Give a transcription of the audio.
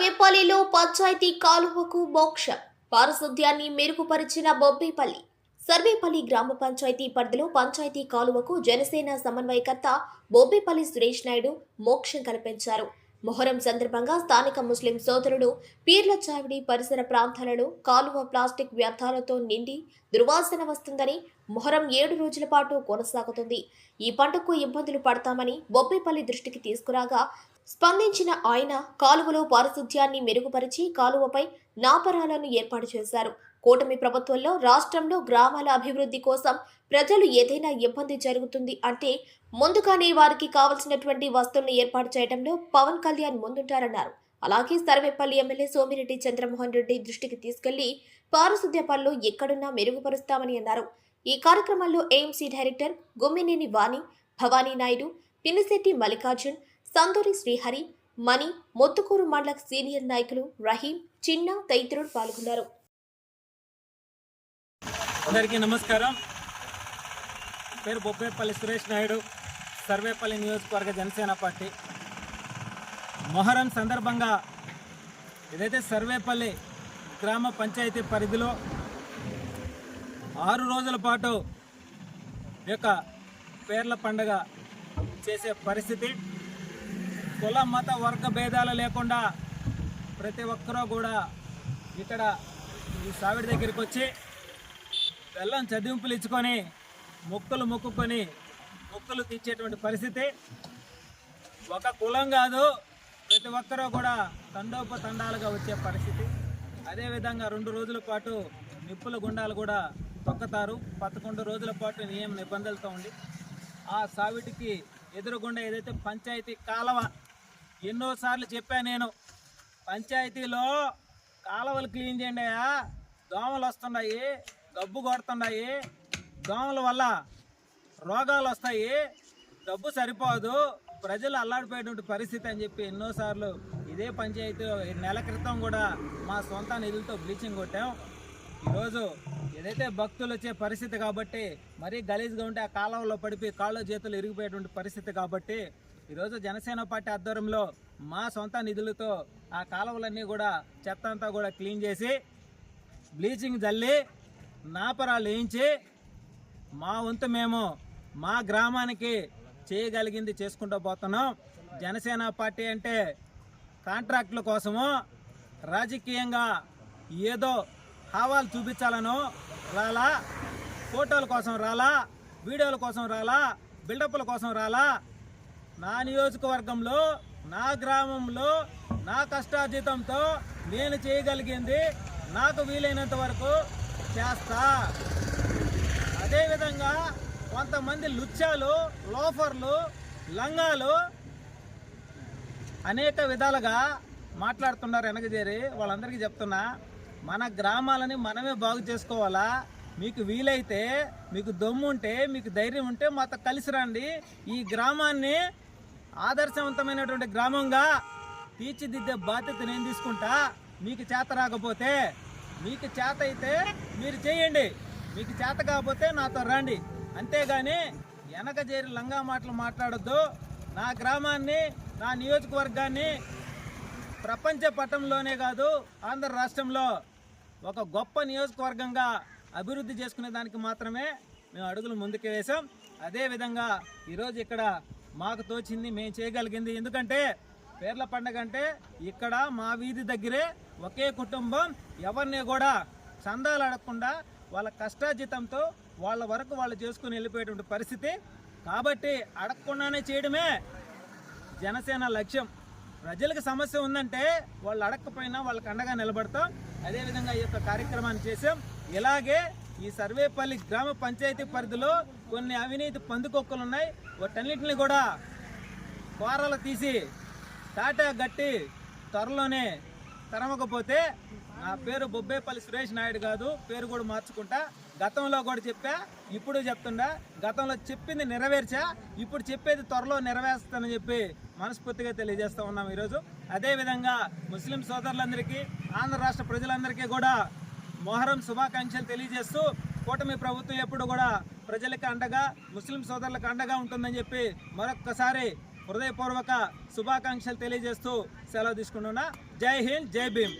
సర్వేపల్లిలో పంచాయతీ కాలువకు మోక్ష. పారిశుద్ధ్యాన్ని మెరుగుపరిచిన బొబ్బేపల్లి సర్వేపల్లి గ్రామ పంచాయతీ పరిధిలో పంచాయతీ కాలువకు జనసేన సమన్వయకర్త బొబ్బేపల్లి సురేష్ నాయుడు మోక్షం కల్పించారు. మొహరం సందర్భంగా స్థానిక ముస్లిం సోదరుడు పీర్ల చావిడి పరిసర ప్రాంతాలలో కాలువ ప్లాస్టిక్ వ్యర్థాలతో నిండి దుర్వాసన వస్తుందని మొహరం ఏడు రోజుల పాటు కొనసాగుతుంది. ఈ పంటకు ఇబ్బందులు పడతామని బొబ్బేపల్లి దృష్టికి తీసుకురాగా స్పందించిన ఆయన కాలువలో పారిశుధ్యాన్ని మెరుగుపరిచి కాలువపై నాపరాలను ఏర్పాటు చేశారు. కూటమి ప్రభుత్వంలో రాష్ట్రంలో గ్రామాల అభివృద్ధి కోసం ప్రజలు ఏదైనా ఇబ్బంది జరుగుతుంది అంటే ముందుగానే వారికి కావలసినటువంటి వస్తువులను ఏర్పాటు చేయడంలో పవన్ కళ్యాణ్ ముందుంటారన్నారు. అలాగే సర్వేపల్లి ఎమ్మెల్యే సోమిరెడ్డి చంద్రమోహన్ రెడ్డి దృష్టికి తీసుకెళ్ళి పారిశుద్ధ్య పనులు ఎక్కడున్నా మెరుగుపరుస్తామని అన్నారు. ఈ కార్యక్రమంలో ఏఎంసీ డైరెక్టర్ గుమ్మినేని వాణి భవానీ నాయుడు పినిశెట్టి మల్లికార్జున్ సందూరి శ్రీహరి మణి మొత్తుకూరు మండల సీనియర్ నాయకులు రహీం చిన్న తదితరులు పాల్గొన్నారు. అందరికీ నమస్కారం. పేరు బొప్పేపల్లి సురేష్ నాయుడు సర్వేపల్లి నియోజకవర్గ జనసేన పార్టీ. మొహరం సందర్భంగా ఏదైతే సర్వేపల్లి గ్రామ పంచాయతీ పరిధిలో ఆరు రోజుల పాటు యొక్క పేర్ల పండగ చేసే పరిస్థితి కుల మత వర్గ భేదాలు లేకుండా ప్రతి ఒక్కరూ కూడా ఇక్కడ ఈ సావిడి దగ్గరికి వచ్చి బెల్లం చదివింపులు ఇచ్చుకొని మొక్కలు మొక్కుకొని మొక్కలు తీర్చేటువంటి పరిస్థితి. ఒక కులం కాదు ప్రతి ఒక్కరూ కూడా తండోపతండాలుగా వచ్చే పరిస్థితి. అదేవిధంగా రెండు రోజుల పాటు నిప్పుల గుండాలు కూడా తొక్కతారు. పదకొండు రోజుల పాటు నియమ నిబంధనలతో ఉండి ఆ సావిటికి ఎదురుగుండా ఏదైతే పంచాయతీ కాలవ ఎన్నోసార్లు చెప్పాను నేను. పంచాయతీలో కాలువలు క్లీన్ చేయండి అయ్యా. దోమలు వస్తున్నాయి గబ్బు కొడుతున్నాయి. దోమల వల్ల రోగాలు వస్తాయి. డబ్బు సరిపోదు. ప్రజలు అల్లాడిపోయేటువంటి పరిస్థితి అని చెప్పి ఎన్నోసార్లు ఇదే పంచాయతీ నెల క్రితం కూడా మా సొంత నిధులతో బ్లీచింగ్ కొట్టాం. ఈరోజు ఏదైతే భక్తులు వచ్చే పరిస్థితి కాబట్టి మరీ గలీజ్గా ఉంటే ఆ కాలంలో పడిపోయి కాళ్ళు చేతులు ఇరిగిపోయేటువంటి పరిస్థితి కాబట్టి ఈరోజు జనసేన పార్టీ ఆధ్వర్యంలో మా సొంత నిధులతో ఆ కాలువలన్నీ కూడా చెత్త అంతా కూడా క్లీన్ చేసి బ్లీచింగ్ జల్లి నాపరాలు వేయించి మా వంతు మేము మా గ్రామానికి చేయగలిగింది చేసుకుంటూ పోతున్నాం. జనసేన పార్టీ అంటే కాంట్రాక్టుల కోసము రాజకీయంగా ఏదో హావాలు చూపించాలను రాలా ఫోటోల కోసం రాలా వీడియోల కోసం రాలా బిల్డప్ల కోసం రాలా నా నియోజకవర్గంలో నా గ్రామంలో నా కష్టార్జితంతో నేను చేయగలిగింది నాకు వీలైనంత వరకు చేస్తా. అదేవిధంగా కొంతమంది లుచ్చాలు లోఫర్లు లంగాలు అనేక విధాలుగా మాట్లాడుతున్నారు వెనకజేరి వాళ్ళందరికీ చెప్తున్నా మన గ్రామాలని మనమే బాగు చేసుకోవాలా? మీకు వీలైతే మీకు దమ్ము ఉంటే మీకు ధైర్యం ఉంటే మాతో కలిసి రండి. ఈ గ్రామాన్ని ఆదర్శవంతమైనటువంటి గ్రామంగా తీర్చిదిద్దే బాధ్యత నేను తీసుకుంటా. మీకు చేత రాకపోతే మీకు చేత అయితే మీరు చేయండి. మీకు చేత కాకపోతే నాతో రండి. అంతేగాని వెనక చేరి లంగా మాటలు మాట్లాడొద్దు. నా గ్రామాన్ని నా నియోజకవర్గాన్ని ప్రపంచ పటంలోనే కాదు ఆంధ్ర రాష్ట్రంలో ఒక గొప్ప నియోజకవర్గంగా అభివృద్ధి చేసుకునే దానికి మాత్రమే మేము అడుగులు ముందుకు వేసాం అదేవిధంగా ఈరోజు ఇక్కడ మాకు తోచింది మేము చేయగలిగింది. ఎందుకంటే పేర్ల పండగ అంటే ఇక్కడ మా వీధి దగ్గరే ఒకే కుటుంబం. ఎవరిని కూడా చందాలు అడగకుండా వాళ్ళ కష్టాజితంతో వాళ్ళ వరకు వాళ్ళు చేసుకుని వెళ్ళిపోయేటువంటి పరిస్థితి. కాబట్టి అడగకుండానే చేయడమే జనసేన లక్ష్యం. ప్రజలకు సమస్య ఉందంటే వాళ్ళు అడగకపోయినా వాళ్ళకి అండగా నిలబడతాం. అదేవిధంగా ఈ యొక్క కార్యక్రమాన్ని చేసాం ఇలాగే ఈ సర్వేపల్లి గ్రామ పంచాయతీ పరిధిలో కొన్ని అవినీతి పందుకొక్కలు ఉన్నాయి. వాటన్నిటిని కూడా కోరలు తీసి టాటా గట్టి త్వరలోనే తరమకపోతే నా పేరు బొబ్బేపల్లి సురేష్ నాయుడు కాదు పేరు కూడా మార్చుకుంటా. గతంలో కూడా చెప్పా ఇప్పుడు చెప్తుండా. గతంలో చెప్పింది నెరవేర్చా ఇప్పుడు చెప్పేది త్వరలో నెరవేరుస్తానని చెప్పి మనస్ఫూర్తిగా తెలియజేస్తూ ఉన్నాం ఈరోజు. అదేవిధంగా ముస్లిం సోదరులందరికీ ఆంధ్ర రాష్ట్ర ప్రజలందరికీ కూడా మొహరం శుభాకాంక్షలు తెలియజేస్తూ కూటమి ప్రభుత్వం ఎప్పుడు కూడా ప్రజలకు అండగా ముస్లిం సోదరులకు అండగా ఉంటుందని చెప్పి మరొక్కసారి హృదయపూర్వక శుభాకాంక్షలు తెలియజేస్తూ సెలవు తీసుకుంటున్నా. జై హింద్ జై భీమ్.